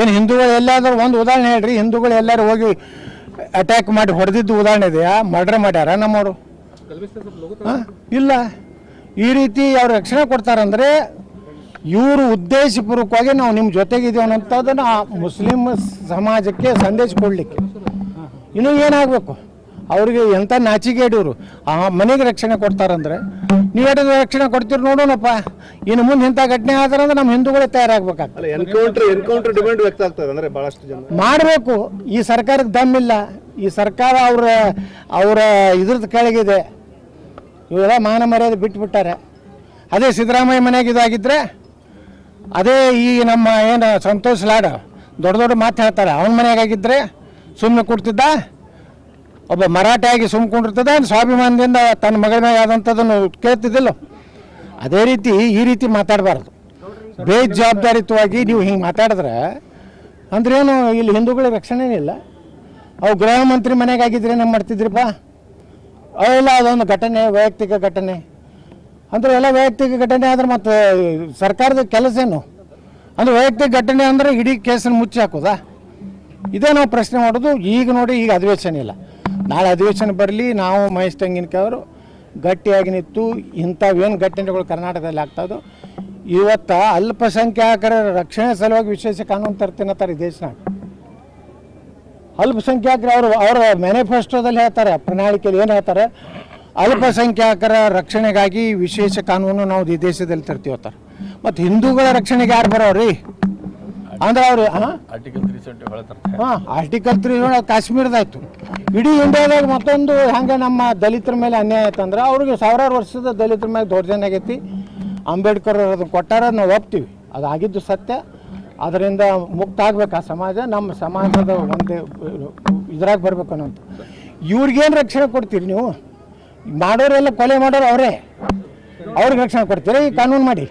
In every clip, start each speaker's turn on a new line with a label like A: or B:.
A: ಏನು ಹಿಂದೂಗಳು ಎಲ್ಲಾದರೂ ಒಂದು ಉದಾಹರಣೆ ಹೇಳ್ರಿ, ಹಿಂದೂಗಳು ಎಲ್ಲರೂ ಹೋಗಿ ಅಟ್ಯಾಕ್ ಮಾಡಿ ಹೊಡೆದಿದ್ದು ಉದಾಹರಣೆ ಇದೆಯಾ? ಮರ್ಡ್ರ್ ಮಾಡ್ಯಾರ ನಮ್ಮವರು. ಇಲ್ಲ. ಈ ರೀತಿ ಅವ್ರು ರಕ್ಷಣೆ ಕೊಡ್ತಾರಂದ್ರೆ ಇವರು ಉದ್ದೇಶಪೂರ್ವಕವಾಗಿ ನಾವು ನಿಮ್ಮ ಜೊತೆಗಿದ್ದೀವಿ ಆ ಮುಸ್ಲಿಂ ಸಮಾಜಕ್ಕೆ ಸಂದೇಶ ಕೊಡಲಿಕ್ಕೆ. ಇನ್ನೂ ಏನಾಗಬೇಕು? ಅವ್ರಿಗೆ ಎಂಥ ನಾಚಿಗೇಡಿವರು ಆ ಮನೆಗೆ ರಕ್ಷಣೆ ಕೊಡ್ತಾರಂದ್ರೆ. ನೀವೇಟ ರಕ್ಷಣೆ ಕೊಡ್ತೀರಿ ನೋಡೋಣಪ್ಪ. ಇನ್ನು ಮುಂದೆ ಇಂಥ ಘಟನೆ ಆದ್ರಂದ್ರೆ ನಮ್ಮ ಹಿಂದೂಗಳೇ ತಯಾರಾಗಬೇಕಾಗ್ತದೆ.
B: ಎನ್ಕೌಂಟರ್ ಎನ್ಕೌಂಟರ್ ಡಿಮ್ಯಾಂಡ್ ವ್ಯಕ್ತ ಆಗ್ತದೆ ಅಂದ್ರೆ ಬಹಳಷ್ಟು ಜನ.
A: ಮಾಡಬೇಕು. ಈ ಸರ್ಕಾರಕ್ಕೆ ದಮ್ಮಿಲ್ಲ ಈ ಸರ್ಕಾರ ಅವರ ಅವರ ಇದ್ರದ್ದು ಕೆಳಗಿದೆ. ಇವೆಲ್ಲ ಮಾನ ಮರ್ಯಾದೆ ಬಿಟ್ಬಿಟ್ಟಾರೆ. ಅದೇ ಸಿದ್ದರಾಮಯ್ಯ ಮನೆಗೆ ಇದಾಗಿದ್ದರೆ ಅದೇ ಈ ನಮ್ಮ ಏನು ಸಂತೋಷ್ ಲಾಡ್ ದೊಡ್ಡ ದೊಡ್ಡ ಮಾತು ಹೇಳ್ತಾರೆ. ಅವನ ಮನೆಯಾಗಿದ್ದರೆ ಸುಮ್ಮನೆ ಕೊಡ್ತಿದ್ದ ಒಬ್ಬ ಮರಾಠಿಯಾಗಿ ಸುಮ್ಕೊಂಡಿರ್ತದೆ ಸ್ವಾಭಿಮಾನದಿಂದ ತನ್ನ ಮಗಳ ಆದಂಥದ್ದನ್ನು ಕೇಳ್ತಿದ್ದಿಲ್ಲ. ಅದೇ ರೀತಿ ಈ ರೀತಿ ಮಾತಾಡಬಾರ್ದು. ಬೇಜವಾಬ್ದಾರಿತ್ವವಾಗಿ ನೀವು ಹಿಂಗೆ ಮಾತಾಡಿದ್ರೆ ಅಂದ್ರೇನು ಇಲ್ಲಿ ಹಿಂದೂಗಳ ರಕ್ಷಣೆ ಇಲ್ಲ ಅವು ಗೃಹ ಮಂತ್ರಿ ಮನೆಗಾಗಿದ್ರೆ ಏನು ಮಾಡ್ತಿದ್ರಿಪ್ಪ? ಅವೆಲ್ಲ ಅದೊಂದು ಘಟನೆ, ವೈಯಕ್ತಿಕ ಘಟನೆ. ಅಂದ್ರೆ ಎಲ್ಲ ವೈಯಕ್ತಿಕ ಘಟನೆ ಆದ್ರೆ ಮತ್ತು ಸರ್ಕಾರದ ಕೆಲಸ ಏನು? ಅಂದ್ರೆ ವೈಯಕ್ತಿಕ ಘಟನೆ ಅಂದ್ರೆ ಇಡೀ ಕೇಸನ್ನು ಮುಚ್ಚಿ ಹಾಕೋದಾ? ಇದೇ ನಾವು ಪ್ರಶ್ನೆ ಮಾಡೋದು, ಈಗ ನೋಡಿ ಈಗ ಅಧಿವೇಶನ ಇಲ್ಲ. ನಾಳೆ ಅಧಿವೇಶನ ಬರಲಿ, ನಾವು ಮಹೇಶ್ ತೆಂಗಿನಕಾಯವರು ಗಟ್ಟಿಯಾಗಿ ನಿಂತು ಇಂಥವೇನು ಘಟನೆಗಳು ಕರ್ನಾಟಕದಲ್ಲಿ ಆಗ್ತಾಯಿದ್ದು ಇವತ್ತು ಅಲ್ಪಸಂಖ್ಯಾತರ ರಕ್ಷಣೆ ಸಲುವಾಗಿ ವಿಶೇಷ ಕಾನೂನು ತರ್ತೀನತ್ತಾರೆ ಈ ದೇಶನಾಗ ಅಲ್ಪಸಂಖ್ಯಾತರು ಅವರು, ಅವರ ಮ್ಯಾನಿಫೆಸ್ಟೋದಲ್ಲಿ ಹೇಳ್ತಾರೆ, ಪ್ರಣಾಳಿಕೆಯಲ್ಲಿ ಏನು ಹೇಳ್ತಾರೆ? ಅಲ್ಪಸಂಖ್ಯಾತರ ರಕ್ಷಣೆಗಾಗಿ ವಿಶೇಷ ಕಾನೂನು ನಾವು ಈ ದೇಶದಲ್ಲಿ ತರ್ತೀವಿ ಅಂತಾರೆ. ಮತ್ತು ಹಿಂದೂಗಳ ರಕ್ಷಣೆಗೆ ಯಾರು ಬರೋರಿ? ಅಂದ್ರೆ ಅವರು ಹಾಂ?
C: ಆರ್ಟಿಕಲ್ ತ್ರೀ ಸೆವೆಂಟಿ
A: ಹಾಂ ಆರ್ಟಿಕಲ್ ತ್ರೀ ಕಾಶ್ಮೀರದಾಯ್ತು. ಇಡೀ ಇಂಡಿಯಾದಾಗ ಮತ್ತೊಂದು ಹಂಗೆ ನಮ್ಮ ದಲಿತರ ಮೇಲೆ ಅನ್ಯಾಯ ಆಯ್ತಂದ್ರೆ ಅವ್ರಿಗೆ ಸಾವಿರಾರು ವರ್ಷದ ದಲಿತರ ಮೇಲೆ ದೌರ್ಜನ್ಯ ಆಗೈತಿ. ಅಂಬೇಡ್ಕರ್ ಅದನ್ನು ಕೊಟ್ಟಾರ ನಾವು ಒಪ್ತೀವಿ. ಅದು ಆಗಿದ್ದು ಸತ್ಯ. ಅದರಿಂದ ಮುಕ್ತ ಆಗ್ಬೇಕು ಆ ಸಮಾಜ. ನಮ್ಮ ಸಮಾಜದ ಒಂದೇ ಇದ್ರಾಗ ಬರ್ಬೇಕು ಅನ್ನೋಂಥ ಇವ್ರಿಗೇನು ರಕ್ಷಣೆ ಕೊಡ್ತೀರಿ ನೀವು? ಮಾಡೋರೆಲ್ಲ ಕೊಲೆ ಮಾಡೋರು ಅವರೇ. ಅವ್ರಿಗೆ ರಕ್ಷಣೆ ಕೊಡ್ತೀರಾ? ಈ ಕಾನೂನು ಮಾಡಿ.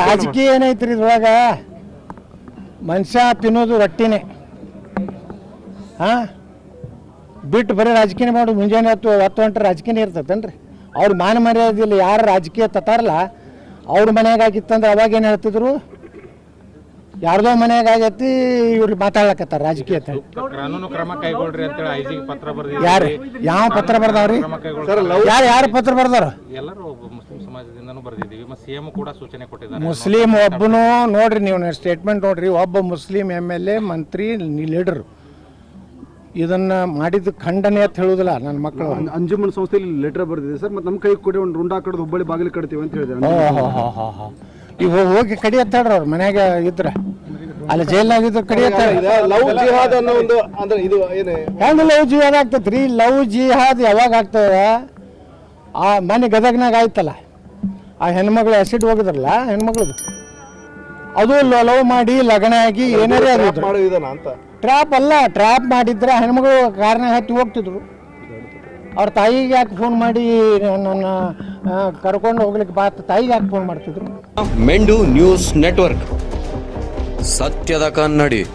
B: ರಾಜಕೀಯ
A: ಏನೈತ್ರಿ ಇದ್ರೊಳಗ? ಮನುಷ್ಯ ತಿನ್ನೋದು ರೊಟ್ಟಿನೇ. ಹಾ? ಬಿಟ್ಟು ಬರೀ ರಾಜಕೀಯ ಮಾಡೋದು ಮುಂಜಾನೆ ಹತ್ತು ಹತ್ತು ಗಂಟೆ ರಾಜಕೀಯ ಇರ್ತೈತೇನ್ರಿ? ಅವ್ರ ಮಾನ ಮರ್ಯಾದಿಲ್ಲ ಯಾರು ರಾಜಕೀಯ ತತ್ತಾರಲ್ಲ ಅವ್ರ ಮನೆಯಾಗಿತ್ತಂದ್ರೆ ಅವಾಗ ಏನು ಹೇಳ್ತಿದ್ರು? ಯಾರ್ದೋ ಮನ್ಯಾಗ ಆಗೈತಿ ಇವ್ರು ಮಾತಾಡ್ಲಕತ್ತಾರ ರಾಜಕೀಯ ಅಂತ.
D: ಕಾನೂನು ಕ್ರಮ ಕೈಗೊಳ್ರಿ ಅಂತೇಳಿ ಐಜಿಗೆ ಪತ್ರ ಬರ್ದಿದ್ದೀವಿ
A: ಯಾರು? ಯಾವ ಪತ್ರ ಬರ್ದಾವ್ರಿ?
D: ಕ್ರಮ ಕೈಗೊಳ್ರಿ.
A: ಯಾರು ಯಾರು ಪತ್ರ ಬರ್ದಾರ?
D: ಎಲ್ಲರೂ ಮುಸ್ಲಿಂ ಸಮಾಜದಿಂದನೂ ಬರ್ದಿದ್ದೀವಿ. ಮತ್ತು ಸಿಎಂ ಕೂಡ ಸೂಚನೆ ಕೊಟ್ಟಿದ್ದಾರೆ.
A: ಮುಸ್ಲಿಂ ಒಬ್ಬನು ನೋಡ್ರಿ ನೀವು ಸ್ಟೇಟ್ಮೆಂಟ್ ನೋಡ್ರಿ. ಒಬ್ಬ ಮುಸ್ಲಿಂ ಎಂ ಎಲ್ ಎ ಮಂತ್ರಿ ಲೀಡರ್ ಇದನ್ನ ಮಾಡಿದ ಖಂಡನೆ ಅಂತ ಹೇಳುದಿಲ್ಲ ನನ್ನ ಮಕ್ಕಳು.
E: ಅಂಜುಮನ್ ಸಂಸ್ಥೆಯಲ್ಲಿ ಲೆಟರ್ ಬರ್ದಿದೆ ಸರ್. ಮತ್ತೆ ನಮ್ಮ ಕೈ ಕೊಡಿ ಒಂದು ರುಂಡ ಕಡ್ದು ಹುಬ್ಬಳ್ಳಿ ಬಾಗಿಲು ಕಟ್ತೀವಿ ಅಂತ ಹೇಳಿದ್ರೆ
A: ಈಗ ಹೋಗಿ ಕಡಿ ಹತ್ತಾಡ್ರಿ ಅವ್ರ ಮನ್ಯಾಗ ಇದ್ರ. ಅಲ್ಲಿ ಜೈಲ್ ಆಗಿದ್ದು ಕಡಿ
B: ಲವ್ ಜಿಹಾದ್ ಅನ್ನೋ ಒಂದು ಅಂದ್ರೆ ಇದು ಏನೇ?
A: ಹೆಂಗ್ ಲವ್ ಜಿಹಾದ್ ಆಗ್ತೈತ್ರಿ? ಲವ್ ಜಿಹಾದ್ ಯಾವಾಗ ಆಗ್ತದ? ಆ ಮನೆ ಗದಗ್ನಾಗ ಆಯ್ತಲ್ಲ. ಆ ಹೆಣ್ಮಗಳು ಆಸಿಡ್ ಹೋಗಿದ್ರಲ್ಲ ಹೆಣ್ಮಗಳದು. ಅದು ಲವ್ ಮಾಡಿ ಲಗ್ನ ಆಗಿ ಏನಾರೇ
B: ಮಾಡೋ ಅಂತ?
A: ಟ್ರ್ಯಾಪ್ ಅಲ್ಲ ಟ್ರ್ಯಾಪ್ ಮಾಡಿದ್ರೆ ಹೆಣ್ಮಗಳು ಕಾರಣ ಹತ್ತಿ ಹೋಗ್ತಿದ್ರು. ಅವ್ರ ತಾಯಿಗೆ ಯಾಕೆ ಫೋನ್ ಮಾಡಿ ನನ್ನ ಕರ್ಕೊಂಡು ಹೋಗ್ಲಿಕ್ಕೆ ಬಾ ತಾಯಿಗೆ ಯಾಕೆ ಫೋನ್ ಮಾಡ್ತಿದ್ರು?
F: ಮೆಂಡು ನ್ಯೂಸ್ ನೆಟ್ವರ್ಕ್. ಸತ್ಯದ ಕನ್ನಡಿ.